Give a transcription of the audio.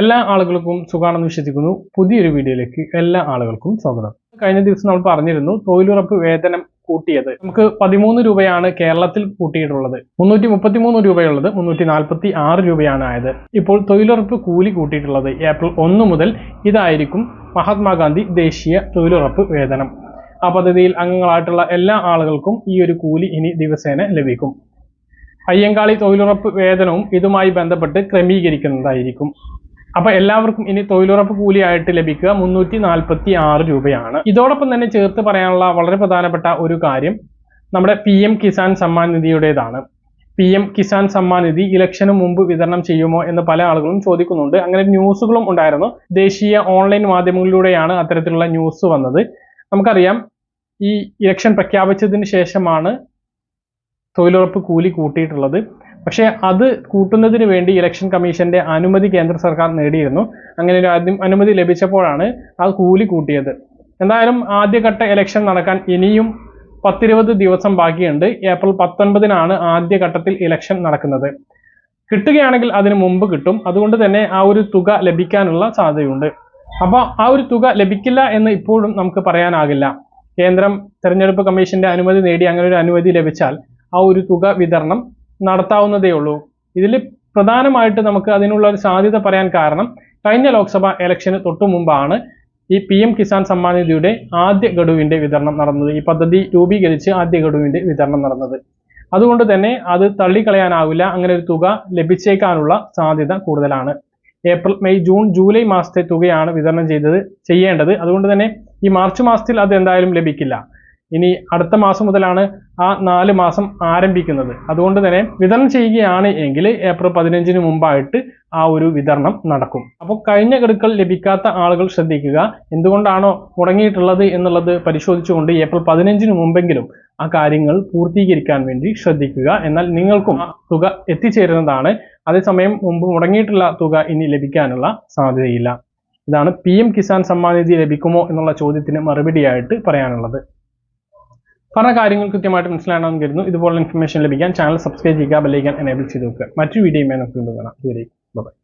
എല്ലാ ആളുകൾക്കും സുഖാണെന്ന് വിശ്വസിക്കുന്നു. പുതിയൊരു വീഡിയോയിലേക്ക് എല്ലാ ആളുകൾക്കും സ്വാഗതം. കഴിഞ്ഞ ദിവസം നമ്മൾ പറഞ്ഞിരുന്നു തൊഴിലുറപ്പ് വേതനം കൂട്ടിയത്. നമുക്ക് പതിമൂന്ന് രൂപയാണ് കേരളത്തിൽ കൂട്ടിയിട്ടുള്ളത്. മുന്നൂറ്റി മുപ്പത്തിമൂന്ന് രൂപയുള്ളത് മുന്നൂറ്റി നാൽപ്പത്തി ആറ് രൂപയാണ് ആയത്. ഇപ്പോൾ തൊഴിലുറപ്പ് കൂലി കൂട്ടിയിട്ടുള്ളത് ഏപ്രിൽ ഒന്ന് മുതൽ ഇതായിരിക്കും മഹാത്മാഗാന്ധി ദേശീയ തൊഴിലുറപ്പ് വേതനം. ആ പദ്ധതിയിൽ അംഗങ്ങളായിട്ടുള്ള എല്ലാ ആളുകൾക്കും ഈ ഒരു കൂലി ഇനി ദിവസേന ലഭിക്കും. അയ്യങ്കാളി തൊഴിലുറപ്പ് വേതനവും ഇതുമായി ബന്ധപ്പെട്ട് ക്രമീകരിക്കുന്നതായിരിക്കും. അപ്പൊ എല്ലാവർക്കും ഇനി തൊഴിലുറപ്പ് കൂലിയായിട്ട് ലഭിക്കുക മുന്നൂറ്റി നാൽപ്പത്തി ആറ് രൂപയാണ്. ഇതോടൊപ്പം തന്നെ ചേർത്ത് പറയാനുള്ള വളരെ പ്രധാനപ്പെട്ട ഒരു കാര്യം നമ്മുടെ പി എം കിസാൻ സമ്മാൻ നിധിയുടേതാണ്. പി എം കിസാൻ സമ്മാൻ നിധി ഇലക്ഷന് മുമ്പ് വിതരണം ചെയ്യുമോ എന്ന് പല ആളുകളും ചോദിക്കുന്നുണ്ട്. അങ്ങനെ ന്യൂസുകളും ഉണ്ടായിരുന്നു. ദേശീയ ഓൺലൈൻ മാധ്യമങ്ങളിലൂടെയാണ് അത്തരത്തിലുള്ള ന്യൂസ് വന്നത്. നമുക്കറിയാം ഈ ഇലക്ഷൻ പ്രഖ്യാപിച്ചതിന് ശേഷമാണ് തൊഴിലുറപ്പ് കൂലി കൂട്ടിയിട്ടുള്ളത്. പക്ഷേ അത് കൂട്ടുന്നതിന് വേണ്ടി ഇലക്ഷൻ കമ്മീഷന്റെ അനുമതി കേന്ദ്ര സർക്കാർ നേടിയിരുന്നു. അങ്ങനെ ഒരു അനുമതി ലഭിച്ചപ്പോഴാണ് ആ കൂലി കൂട്ടിയത്. എന്തായാലും ആദ്യഘട്ട ഇലക്ഷൻ നടക്കാൻ ഇനിയും പത്തിരുപത് ദിവസം ബാക്കിയുണ്ട്. ഏപ്രിൽ പത്തൊൻപതിനാണ് ആദ്യഘട്ടത്തിൽ ഇലക്ഷൻ നടക്കുന്നത്. കിട്ടുകയാണെങ്കിൽ അതിന് മുമ്പ് കിട്ടും. അതുകൊണ്ട് തന്നെ ആ ഒരു തുക ലഭിക്കാനുള്ള സാധ്യതയുണ്ട്. അപ്പോൾ ആ ഒരു തുക ലഭിക്കില്ല എന്ന് ഇപ്പോഴും നമുക്ക് പറയാനാകില്ല. കേന്ദ്രം തെരഞ്ഞെടുപ്പ് കമ്മീഷന്റെ അനുമതി നേടി അങ്ങനെ ഒരു അനുമതി ലഭിച്ചാൽ ആ ഒരു തുക വിതരണം നടത്താവുന്നതേ ഉള്ളൂ ഇതിൽ പ്രധാനമായിട്ട് നമുക്ക് അതിനുള്ള ഒരു സാധ്യത പറയാൻ കാരണം കഴിഞ്ഞ ലോക്സഭ ഇലക്ഷന് തൊട്ടു മുമ്പാണ് ഈ പി എം കിസാൻ സമ്മാൻ നിധിയുടെ ആദ്യ ഗഡുവിന്റെ വിതരണം നടന്നത്. ഈ പദ്ധതി രൂപീകരിച്ച് ആദ്യ ഗഡുവിന്റെ വിതരണം നടന്നത്. അതുകൊണ്ട് തന്നെ അത് തള്ളിക്കളയാനാവില്ല. അങ്ങനെ ഒരു തുക ലഭിച്ചേക്കാനുള്ള സാധ്യത കൂടുതലാണ്. ഏപ്രിൽ മെയ് ജൂൺ ജൂലൈ മാസത്തെ തുകയാണ് വിതരണം ചെയ്തത് ചെയ്യേണ്ടത്. അതുകൊണ്ട് തന്നെ ഈ മാർച്ച് മാസത്തിൽ അത് എന്തായാലും ലഭിക്കില്ല. ഇനി അടുത്ത മാസം മുതലാണ് ആ നാല് മാസം ആരംഭിക്കുന്നത്. അതുകൊണ്ട് തന്നെ വിതരണം ചെയ്യുകയാണ് എങ്കിൽ ഏപ്രിൽ പതിനഞ്ചിന് മുമ്പായിട്ട് ആ ഒരു വിതരണം നടക്കും. അപ്പോൾ കഴിഞ്ഞ ഗഡുക്കൾ ലഭിക്കാത്ത ആളുകൾ ശ്രദ്ധിക്കുക. എന്തുകൊണ്ടാണോ മുടങ്ങിയിട്ടുള്ളത് എന്നുള്ളത് പരിശോധിച്ചുകൊണ്ട് ഏപ്രിൽ പതിനഞ്ചിന് മുമ്പെങ്കിലും ആ കാര്യങ്ങൾ പൂർത്തീകരിക്കാൻ വേണ്ടി ശ്രദ്ധിക്കുക. എന്നാൽ നിങ്ങൾക്കും തുക എത്തിച്ചേരുന്നതാണ്. അതേസമയം മുമ്പ് മുടങ്ങിയിട്ടുള്ള തുക ഇനി ലഭിക്കാനുള്ള സാധ്യതയില്ല. ഇതാണ് പി എം കിസാൻ സമ്മാൻ നിധി ലഭിക്കുമോ എന്നുള്ള ചോദ്യത്തിന് മറുപടിയായിട്ട് പറയാനുള്ളത്. പറഞ്ഞ കാര്യങ്ങൾ കൃത്യമായിട്ട് മനസ്സിലാണെന്ന് കരുതുന്നു. ഇതുപോലുള്ള ഇൻഫർമേഷൻ ലഭിക്കാൻ ചാനൽ സബ്സ്ക്രൈബ് ചെയ്യുക ബെല്ലൈക്കാൻ എനേബിൾ ചെയ്ത് വെക്കുക. മറ്റു വീഡിയോയുമായി നമുക്ക് വീണ്ടും കാണാം. ബൈ